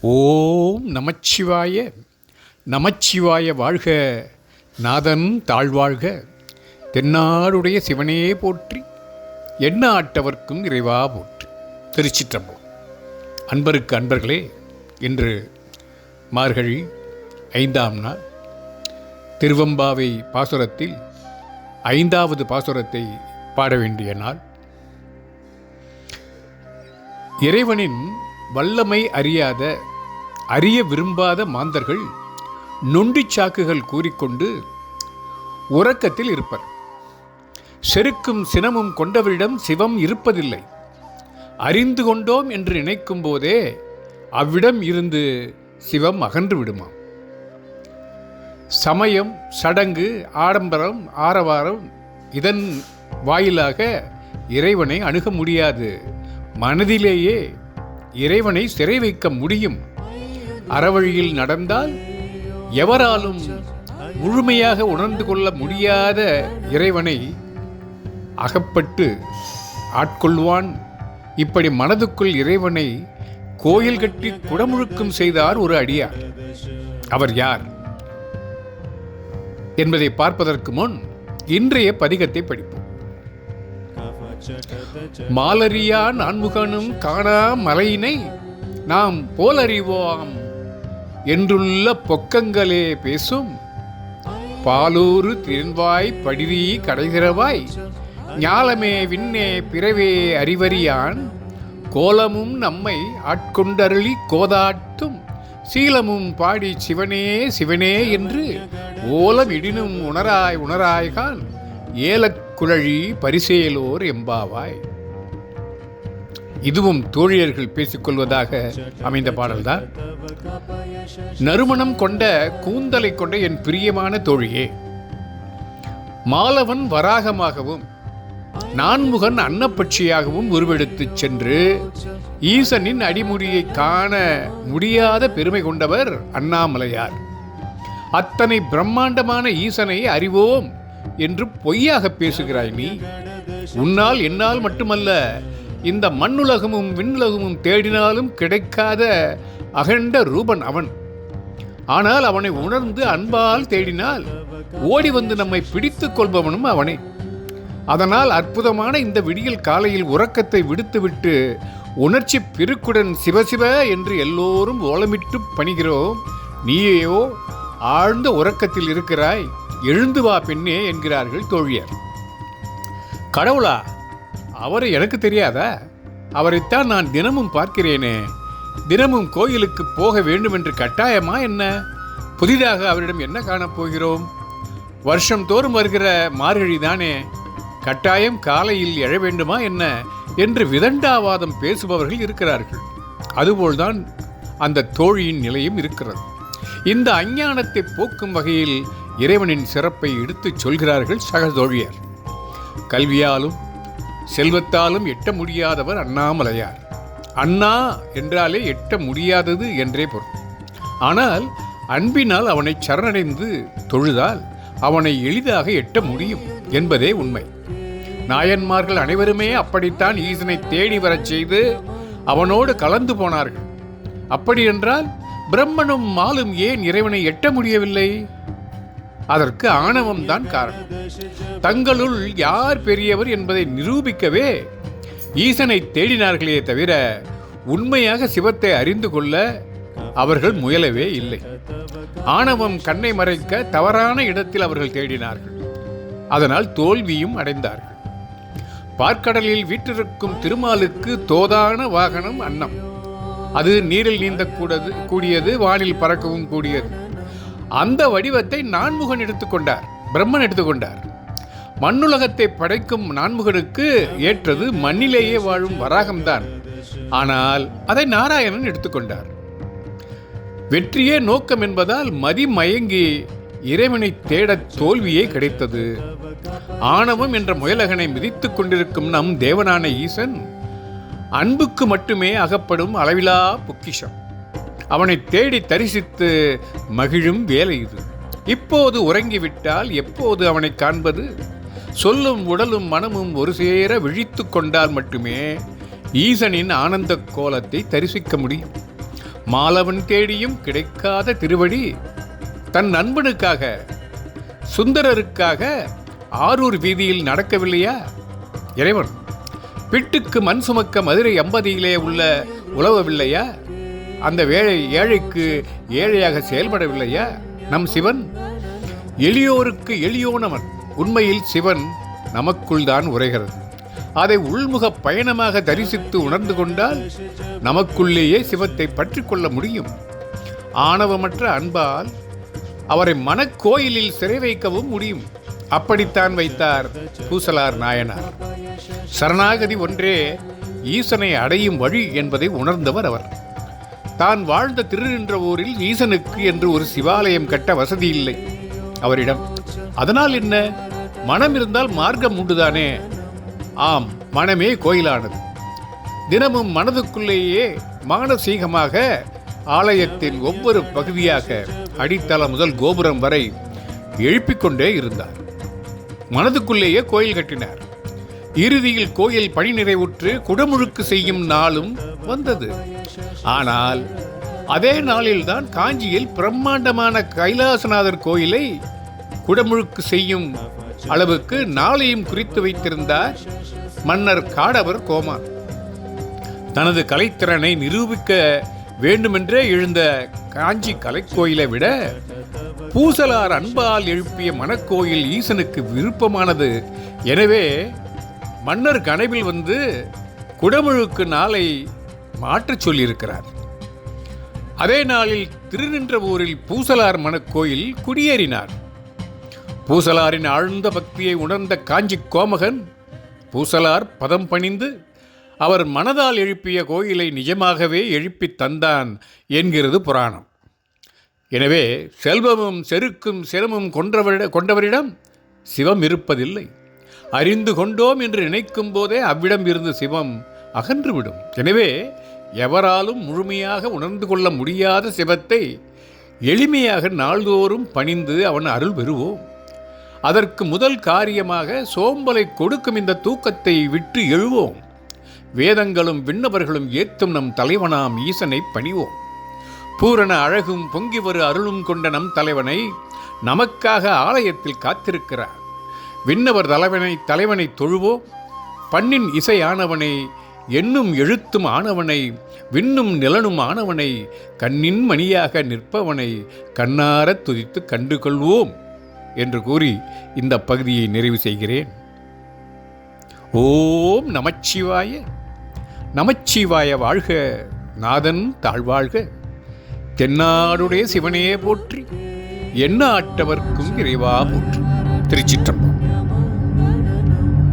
ஓம் நமச்சிவாய நமச்சிவாய வாழ்க. நாதன் தாழ்வாழ்க. தென்னாடுடைய சிவனே போற்றி என்ன ஆட்டவர்க்கும் இறைவா போற்றி. திருச்சிற்றம்பலம். அன்பருக்கு அன்பர்களே இன்று மார்கழி ஐந்தாம் நாள். திருவம்பாவை பாசுரத்தில் ஐந்தாவது பாசுரத்தை பாட வேண்டிய நாள். இறைவனின் வல்லமை அறியாத அறிய விரும்பாத மாந்தர்கள் நொண்டிச் சாக்குகள் கூறிக்கொண்டு உறக்கத்தில் இருப்பர். செருக்கும் சினமும் கொண்டவரிடம் சிவம் இருப்பதில்லை. அறிந்து கொண்டோம் என்று நினைக்கும் போதே அவ்விடம் இருந்து சிவம் அகன்று விடுமாம். சமயம் சடங்கு ஆடம்பரம் ஆரவாரம் இதன் வாயிலாக இறைவனை அணுக முடியாது. மனதிலேயே இறைவனை சிறை வைக்க முடியும். அறவழியில் நடந்தால் எவராலும் முழுமையாக உணர்ந்து கொள்ள முடியாத இறைவனை அகப்பட்டு ஆட்கொள்வான். இப்படி மனதுக்குள் இறைவனை கோயில் கட்டி குடமுழுக்கும் செய்தார் ஒரு அடியார். அவர் யார்? என்பதை பார்ப்பதற்கு முன் இன்றைய பதிகத்தை படிப்போம். மாலரியா நான்முகனும் காணா மலையினை நாம் போலறிவோம். என்றுள்ள பொக்கங்களே பேசும். பாலூறு திறன்வாய் படிரி கடைகிறவாய். ஞாலமே விண்ணே பிறவே அறிவறியான். கோலமும் நம்மை ஆட்கொண்டருளி கோதாட்டும். சீலமும் பாடி சிவனே சிவனே என்று ஓலம் இடினும் உணராய் உணராய்கான். குழழி பரிசேலோர் எம்பாவாய். இதுவும் தோழியர்கள் பேசிக்கொள்வதாக அமைந்த பாடல்தான். நறுமணம் கொண்ட கூந்தலை கொண்ட என் பிரியமான தோழியே மாலவன் வராகமாகவும் நான்முகன் அன்னப்பட்சியாகவும் உருவெடுத்துச் சென்று ஈசனின் அடிமுடியை காண முடியாத பெருமை கொண்டவர் அண்ணாமலையார். அத்தனை பிரம்மாண்டமான ஈசனை அறிவோம். என்று பொய்யாக பேசுகிறாய் நீ. உன்னால் என்னால் மட்டுமல்ல இந்த மண்ணுலகமும் விண்ணுலகமும் தேடினாலும் கிடைக்காத அகண்ட ரூபன் அவன். ஆனால் அவனை உணர்ந்து அன்பால் தேடினால் ஓடி வந்து நம்மை பிடித்துக் கொள்பவனும் அவனே. அதனால் அற்புதமான இந்த விடியல் காலையில் உறக்கத்தை விடுத்துவிட்டு உணர்ச்சி பெருக்குடன் சிவசிவ என்று எல்லோரும் ஓலமிட்டு பணிகிறோம். நீயோ ஆழ்ந்த உறக்கத்தில் இருக்கிறாய். எழுந்து வா பெண்ணே என்கிறார்கள் தோழியர். கடவுளா அவரை எனக்கு தெரியாதா? அவரைத்தான் நான் தினமும் பார்க்கிறேனே. தினமும் கோயிலுக்கு போக வேண்டும் என்று கட்டாயமா என்ன? புதிதாக அவரிடம் என்ன காணப்போகிறோம் வருஷம் தோறும் வருகிற மார்கழி தானே. கட்டாயம் காலையில் எழ வேண்டுமா என்ன? என்று விதண்டாவாதம் பேசுபவர்கள் இருக்கிறார்கள். அதுபோல்தான் அந்த தோழியின் நிலையும் இருக்கிறது. இந்த அஞ்ஞானத்தை போக்கும் வகையில் இறைவனின் சிறப்பை எடுத்துச் சொல்கிறார்கள் சகதோழியர் கல்வியாலும் செல்வத்தாலும் எட்ட முடியாதவர் அண்ணாமலையார். அண்ணா என்றாலே எட்ட முடியாதது என்றே பொருள். ஆனால் அன்பினால் அவனை சரணடைந்து தொழுதால் அவனை எளிதாக எட்ட முடியும் என்பதே உண்மை. நாயன்மார்கள் அனைவருமே அப்படித்தான் ஈசனை தேடி வரச் செய்து அவனோடு கலந்து போனார்கள். அப்படி என்றால் பிரம்மனும் மாலும் ஏன் இறைவனை எட்ட முடியவில்லை? அதற்கு ஆணவம்தான் காரணம். தங்களுள் யார் பெரியவர் என்பதை நிரூபிக்கவே ஈசனை தேடினார்களே தவிர உண்மையாக சிவத்தை அறிந்து கொள்ள அவர்கள் முயலவே இல்லை. ஆணவம் கண்ணை மறைக்க தவறான இடத்தில் அவர்கள் தேடினார்கள். அதனால் தோல்வியும் அடைந்தார்கள். பார்க்கடலில் வீற்றிருக்கும் திருமாலுக்கு தோதான வாகனம் அன்னம். அது நீரில் நீந்தக்கூடது கூடியது வானில் பறக்கவும் கூடியது. அந்த வடிவத்தை நான்முகன் எடுத்துக்கொண்டார் பிரம்மன் எடுத்துக்கொண்டார். மண்ணுலகத்தை படைக்கும் நான்முகனுக்கு ஏற்றது மண்ணிலேயே வாழும் வராகம்தான். ஆனால் அதை நாராயணன் எடுத்துக்கொண்டார். வெற்றியே நோக்கம் என்பதால் மதி மயங்கி இறைவனை தேடத் தோல்வியே கிடைத்தது. ஆணவம் என்ற முயலகனை மிதித்துக் கொண்டிருக்கும் நம் தேவனான ஈசன் அன்புக்கு மட்டுமே அகப்படும் அளவிலா பொக்கிஷம். அவனை தேடி தரிசித்து மகிழும் வேலை இது. இப்போது உறங்கிவிட்டால் எப்போது அவனை காண்பது? சொல்லும் உடலும் மனமும் ஒரு சேர விழித்து கொண்டால் மட்டுமே ஈசனின் ஆனந்த கோலத்தை தரிசிக்க முடியும். மாலவன் தேடியும் கிடைக்காத திருவடி தன் நண்பனுக்காக சுந்தரருக்காக ஆரூர் வீதியில் நடக்கவில்லையா? இறைவன் பிட்டுக்கு மண் சுமக்க மதுரை எம்பதியிலே உள்ள உழவவில்லையா? அந்த வேலை ஏழைக்கு ஏழையாக செயல்படவில்லையா? நம் சிவன்? எளியோருக்கு எளியோனவன். உண்மையில் சிவன் நமக்குள் தான் உரைகிறது. அதை உள்முக பயணமாக தரிசித்து உணர்ந்து கொண்டால் நமக்குள்ளேயே சிவத்தை பற்றி கொள்ள முடியும். ஆணவமற்ற அன்பால் அவரை மனக்கோயிலில் சிறை வைக்கவும் முடியும். அப்படித்தான் வைத்தார் பூசலார் நாயனார். சரணாகதி ஒன்றே ஈசனை அடையும் வழி என்பதை உணர்ந்தவர் அவர். தான் வாழ்ந்த திருநின்ற ஊரில் ஈசனுக்கு என்று ஒரு சிவாலயம் கட்ட வசதி இல்லை. அவரிடம் அதனால் என்ன? மனம் இருந்தால் மார்க்கம் உண்டுதானே? ஆம் மனமே கோயிலானது. தினமும் மனதுக்குள்ளேயே மானசீகமாக ஆலயத்தின் ஒவ்வொரு பகுதியாக அடித்தளம் முதல் கோபுரம் வரை எழுப்பிக்கொண்டே இருந்தார். மனதுக்குள்ளேயே கோயில் கட்டினார். இறுதியில் கோயில் பணி நிறைவுற்று குடமுழுக்கு செய்யும் நாளும் வந்தது. ஆனால் அதே நாளில்தான் காஞ்சியில் பிரம்மாண்டமான கைலாசநாதர் கோயிலை குடமுழுக்கு செய்யும் அளவுக்கு நாளையும் குறித்து வைத்திருந்தார் மன்னர் காடவர் கோமான். தனது கலைத்திறனை நிரூபிக்க வேண்டுமென்றே எழுந்த காஞ்சி கலைக்கோயிலை விட பூசலார் அன்பால் எழுப்பிய மனக்கோயில் ஈசனுக்கு விருப்பமானது. எனவே மன்னர் கனவில் வந்து குடமுழுக்கு நாளை மாற்றச் சொல்லியிருக்கிறார். அதே நாளில் திருநின்ற ஊரில் பூசலார் மனக்கோயில் குடியேறினார். பூசலாரின் ஆழ்ந்த பக்தியை உணர்ந்த காஞ்சி கோமகன் பூசலார் பதம் பணிந்து அவர் மனதால் எழுப்பிய கோயிலை நிஜமாகவே எழுப்பித் தந்தான் என்கிறது புராணம். எனவே செல்வமும் செருக்கும் சிரமும் கொன்றவரிட கொண்டவரிடம் சிவம் இருப்பதில்லை. அறிந்து கொண்டோம் என்று நினைக்கும் போதே அவ்விடம் இருந்து சிவம் அகன்றுவிடும். எனவே எவராலும் முழுமையாக உணர்ந்து கொள்ள முடியாத சிவத்தை எளிமையாக நாள்தோறும் பணிந்து அவன் அருள் பெறுவோம். அதற்கு முதல் காரியமாக சோம்பலை கொடுக்கும் இந்த தூக்கத்தை விட்டு எழுவோம். வேதங்களும் விண்ணவர்களும் ஏத்தும் நம் தலைவனாம் ஈசனை பணிவோம். பூரண அழகும் பொங்கி வரு அருளும் கொண்ட நம் தலைவனை நமக்காக ஆலயத்தில் காத்திருக்கிறார். விண்ணவர் தலைவனை தலைவனை தொழுவோம். பண்ணின் இசையானவனை எண்ணும் எழுத்தும் ஆனவனை விண்ணும் நிலனும் ஆனவனை கண்ணின் மணியாக நிற்பவனை கண்ணாரத் துதித்து கண்டு கொள்வோம் என்று கூறி இந்த பகுதியை நிறைவு செய்கிறேன். ஓம் நமச்சிவாய. நமச்சிவாய வாழ்க நாதன் தாழ்வாழ்க. தென்னாடுடைய சிவனே போற்றி என்ன ஆட்டவர்க்கும் இறைவா போற்றி. திருச்சிற்றம்பலம்.